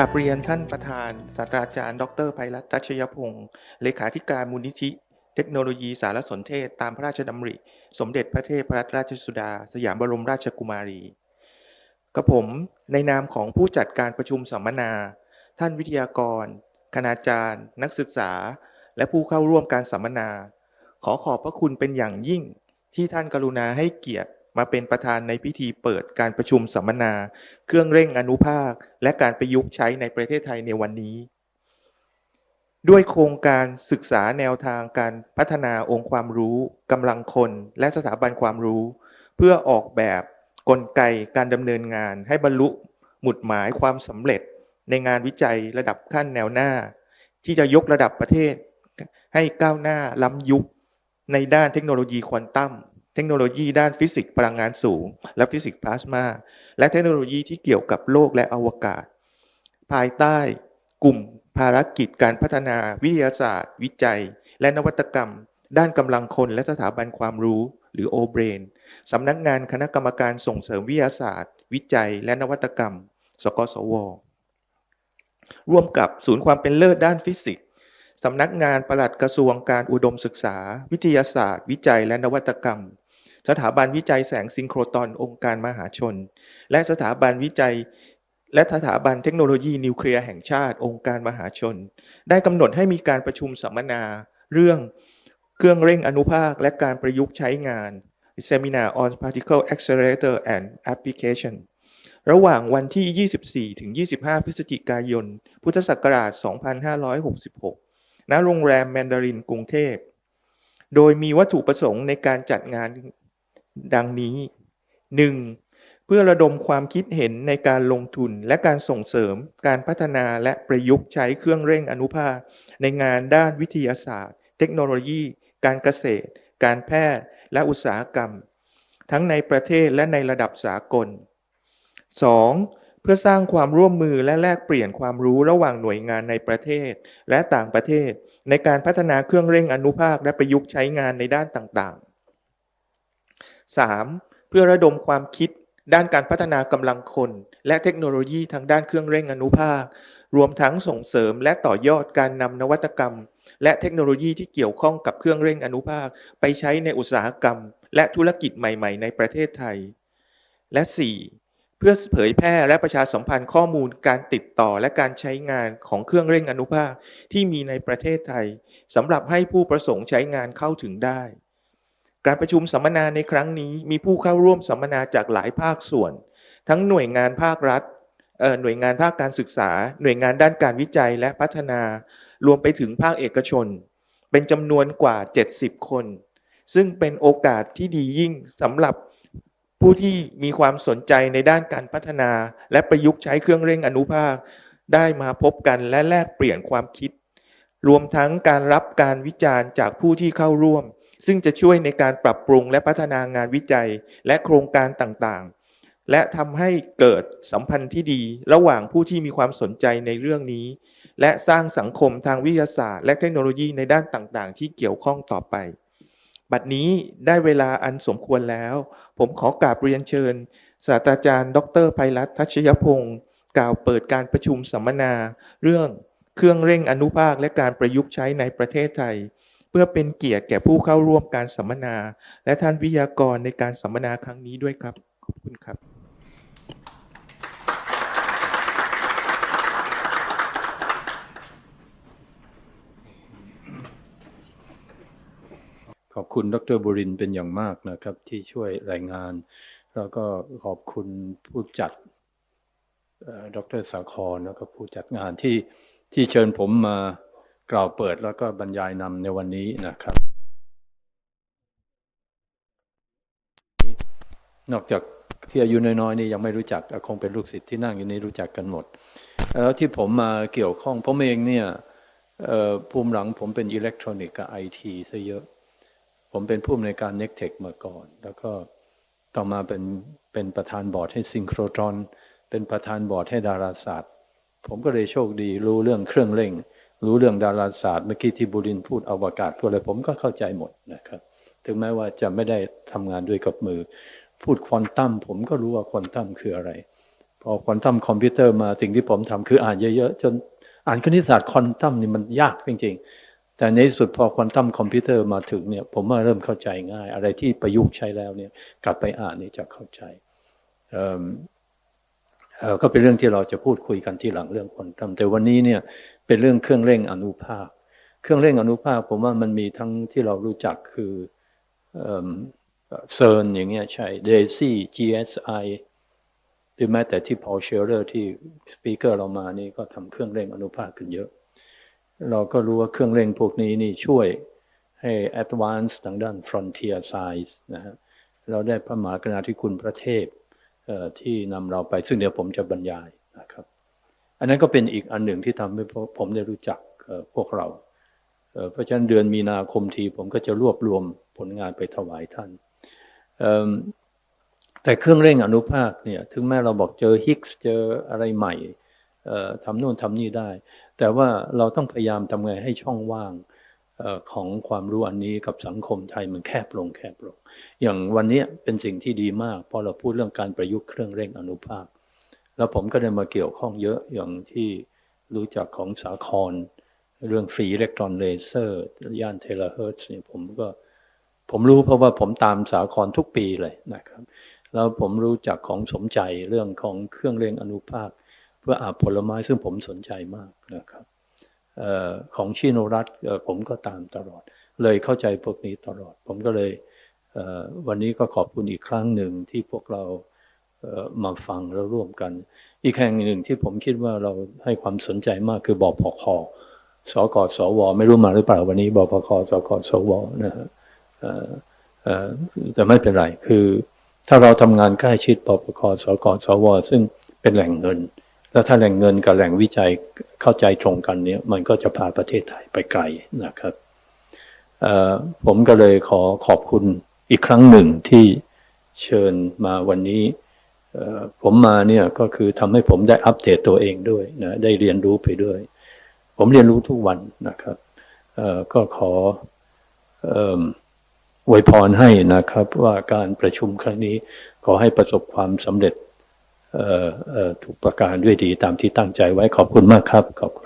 กับเรียนท่านประธานศาสตราจารย์ ดรไพรัตน์ทัชยพงศ์เลขาธิการมูลนิธิ เทคโนโลยีสารสนเทศ ตามพระราชดำริ สมเด็จพระเทพรัตนราชสุดา สยามบรมราชกุมารีกับผมในนามของผู้จัดการประชุมสัมมนา ท่านวิทยากร คณาจารย์ นักศึกษา และผู้เข้าร่วมการสัมมนา ขอขอบพระคุณเป็นอย่างยิ่งที่ท่านกรุณาให้เกียรติ มาเป็นประธานในพิธีเปิดการประชุมสัมมนา เครื่องเร่งอนุภาค และการประยุกต์ใช้ในประเทศไทยในวันนี้ ด้วยโครงการศึกษาแนวทางการพัฒนาองค์ความรู้กำลังคน และสถาบันความรู้ เพื่อออกแบบกลไกการดำเนินงานให้บรรลุหมุดหมายความสำเร็จในงานวิจัยระดับขั้นแนวหน้า ที่จะยกระดับประเทศให้ก้าวหน้าล้ำยุคในด้านเทคโนโลยีควอนตัม เทคโนโลยีด้านฟิสิกส์พลังงานสูง และฟิสิกส์พลาสมา และเทคโนโลยีที่เกี่ยวกับโลกและอวกาศ ภายใต้กลุ่มภารกิจการพัฒนาวิทยาศาสตร์ วิจัย และนวัตกรรม ด้านกำลังคนและสถาบันความรู้ หรือ O-Brain สำนักงานคณะกรรมการส่งเสริมวิทยาศาสตร์ วิจัย และนวัตกรรม สกสว ร่วมกับศูนย์ความเป็นเลิศด้านฟิสิกส์สำนักงานปลัดกระทรวงการอุดมศึกษา วิทยาศาสตร์ วิจัย และนวัตกรรม สถาบันวิจัยแสงซิงโครตอนองค์การมหาชน และสถาบันวิจัย และสถาบันเทคโนโลยีนิวเคลียร์แห่งชาติ องค์การมหาชน ได้กำหนดให้มีการประชุมสัมมนา เรื่องเครื่องเร่งอนุภาค และการประยุกต์ใช้งาน Seminar on Particle Accelerator and Application ระหว่างวันที่ 24 ถึง 25 พฤศจิกายน พุทธศักราช 2566 ณ โรงแรมแมนดารินกรุงเทพ โดยมีวัตถุประสงค์ในการจัดงาน ดังนี้ 1. เพื่อระดมความคิดเห็นในการลงทุนและการส่งเสริม การพัฒนาและประยุกต์ใช้เครื่องเร่งอนุภาค ในงานด้านวิทยาศาสตร์ เทคโนโลยี การเกษตร การแพทย์ และอุตสาหกรรม ทั้งในประเทศและในระดับสากล 2. เพื่อสร้างความร่วมมือและแลกเปลี่ยนความรู้ระหว่างหน่วยงานในประเทศ และต่างประเทศ ในการพัฒนาเครื่องเร่งอนุภาคและประยุกต์ใช้งานในด้านต่าง 3. เพื่อระดมความคิด ด้านการพัฒนากำลังคน และเทคโนโลยีทางด้านเครื่องเร่งอนุภาค รวมทั้งส่งเสริมและต่อยอดการนำนวัตกรรม และเทคโนโลยีที่เกี่ยวข้องกับเครื่องเร่งอนุภาค ไปใช้ในอุตสาหกรรม และธุรกิจใหม่ ๆ ในประเทศไทย และ 4. เพื่อเผยแพร่และประชาสัมพันธ์ข้อมูลการติดต่อและการใช้งานของเครื่องเร่งอนุภาคที่มีในประเทศไทยสำหรับให้ผู้ประสงค์ใช้งานเข้าถึงได้ การประชุมสัมมนาในครั้งนี้มีผู้เข้าร่วมสัมมนาจากหลายภาคส่วน ทั้งหน่วยงานภาครัฐหน่วยงานภาคการศึกษา หน่วยงานด้านการวิจัยและพัฒนา รวมไปถึงภาคเอกชน เป็นจำนวนกว่า 70 คน ซึ่งเป็นโอกาสที่ดียิ่งสำหรับผู้ที่มีความสนใจในด้านการพัฒนา และประยุกต์ใช้เครื่องเร่งอนุภาค ได้มาพบกันและแลกเปลี่ยนความคิด รวมทั้งการรับการวิจารณ์จากผู้ที่เข้าร่วม ซึ่งจะช่วยในการปรับปรุงและพัฒนางานวิจัยและโครงการต่างๆ และทำให้เกิดสัมพันธ์ที่ดีระหว่างผู้ที่มีความสนใจในเรื่องนี้ และสร้างสังคมทางวิทยาศาสตร์ และเทคโนโลยีในด้านต่างๆ ที่เกี่ยวข้องต่อไป บัดนี้ได้เวลาอันสมควรแล้ว ผมขอกราบเรียนเชิญ ศาสตราจารย์ ดรไพรัตน์ทัชยพงศ์กล่าวเปิดการประชุมสัมมนา เรื่องเครื่องเร่งอนุภาคและการประยุกต์ใช้ในประเทศไทย พื่อเป็นเกียรติแก่ผู้เข้าร่วมการสัมมนา และท่านวิทยากรในการสัมมนาครั้งนี้ด้วยครับ ขอบคุณครับ ขอบคุณดรบุรินเป็นอย่างมากนะครับ ที่ช่วยรายงาน แล้วก็ขอบคุณผู้จัดดรสาครแล้วก็ผู้จัดงานที่ที่เชิญผมมา กล่าวเปิดแล้วก็บรรยายนำในวันนี้นะครับ นอกจากที่อายุน้อยๆนี่ยังไม่รู้จักคงเป็นลูกศิษย์ที่นั่งอยู่นี้รู้จักกันหมด แล้วที่ผมมาเกี่ยวข้องผมเองเนี่ยภูมิหลังผมเป็นอิเล็กทรอนิกส์กับไอทีซะเยอะ ผมเป็นผู้อำนวยการ n e c t e c h มาก่อน แล้วก็ต่อมาเป็นเป็นประธานบอร์ดให้ซิงโครตรอน เป็นประธานบอร์ดให้ดาราศาสตร์ ผมก็เลยโชคดีรู้เรื่องเครื่องเร่ง รู้เรื่องดาราศาสตร์เมื่อกี้ที่บุรินพูดอวกาศพูดอะไรผมก็เข้าใจหมดนะครับ ถึงแม้ว่าจะไม่ได้ทำงานด้วยกับมือ พูดควอนตัมผมก็รู้ว่าควอนตัมคืออะไร พอควอนตัมคอมพิวเตอร์มาสิ่งที่ผมทำคืออ่านเยอะๆจนอ่านคณิตศาสตร์ควอนตัมนี่มันยากจริงๆ แต่ในสุดพอควอนตัมคอมพิวเตอร์มาถึงเนี่ยผมว่าเริ่มเข้าใจง่าย อะไรที่ประยุกต์ใช้แล้วเนี่ยกลับไปอ่านนี่จะเข้าใจ ก็เป็นเรื่องที่เราจะพูดคุยกันที่หลังเรื่องควอนตัมแต่วันนี้เนี่ยเป็นเรื่องเครื่องเร่งอนุภาค เครื่องเร่งอนุภาคผมว่ามันมีทั้งที่เรารู้จักคือเซิร์นอย่างเงี้ยใช่เดซี่ GSI หรือแม้แต่ที่พอลเชลเลอร์ที่สปีกเกอร์เรามานี่ก็ทำเครื่องเร่งอนุภาคกันเยอะ เราก็รู้ว่าเครื่องเร่งพวกนี้นี่ช่วยให้ advance ทางด้าน frontier science นะฮะเราได้พระมหากรุณาธิคุณพระเทพ ที่นำเราไปซึ่งเดี๋ยวผมจะบรรยายนะครับ อันนั้นก็เป็นอีกอันหนึ่งที่ทำให้ผมได้รู้จักพวกเรา เพราะฉะนั้นเดือนมีนาคมทีผมก็จะรวบรวมผลงานไปถวายท่าน แต่เครื่องเร่งอนุภาคเนี่ยถึงแม้เราบอกเจอฮิกส์เจออะไรใหม่ทำโน่นทำนี่ได้ แต่ว่าเราต้องพยายามทำไงให้ช่องว่าง ของความรู้อันนี้กับสังคมไทยมันแคบลงแคบลง อย่างวันนี้เป็นสิ่งที่ดีมากพราะเราพูดเรื่องการประยุกต์เครื่องเร่งอนุภาค แล้วผมก็ได้มาเกี่ยวข้องเยอะอย่างที่รู้จักของสาคร เรื่องฟรีอิเล็กตรอนเลเซอร์ย่านเทเลเฮิร์ตเนี่ยผมก็ผมรู้เพราะว่าผมตามสาครทุกปีเลยนะครับ แล้วผมรู้จักของสมใจเรื่องของเครื่องเร่งอนุภาค เพื่ออาบผลไม้ซึ่งผมสนใจมากนะครับ ของชิโนรัตผมก็ตามตลอด เลยเข้าใจพวกนี้ตลอด ผมก็เลยเวันนี้ก็ขอบคุณอีกครั้งหนึ่งที่พวกเราเอ่อมาฟังแล้วร่วมกัน อีกแห่งหนึ่งที่ผมคิดว่าเราให้ความสนใจมากคือบอพคสกสว ไม่รู้มาหรือเปล่าวันนี้บพคสกสวนะฮะแต่ไม่เป็นไร คือ ถ้าเราทำงานใกล้ชิดปปคสกสว ซึ่งเป็นแหล่งเงิน แล้วถ้าแหล่งเงินกับแหล่งวิจัยเข้าใจตรงกันเนี่ยมันก็จะพาประเทศไทยไปไกลนะครับผมก็เลยขอขอบคุณอีกครั้งหนึ่งที่เชิญมาวันนี้ผมมาเนี่ยก็คือทำให้ผมได้อัปเดตตัวเองด้วยนะได้เรียนรู้ไปด้วย ผมเรียนรู้ทุกวันนะครับก็ขออวยพรให้นะครับว่าการประชุมครั้งนี้ขอให้ประสบความสำเร็จ เอ่อเอ่อทุกประการด้วยดีตามที่ตั้งใจไว้ขอบคุณมากครับขอบคุณ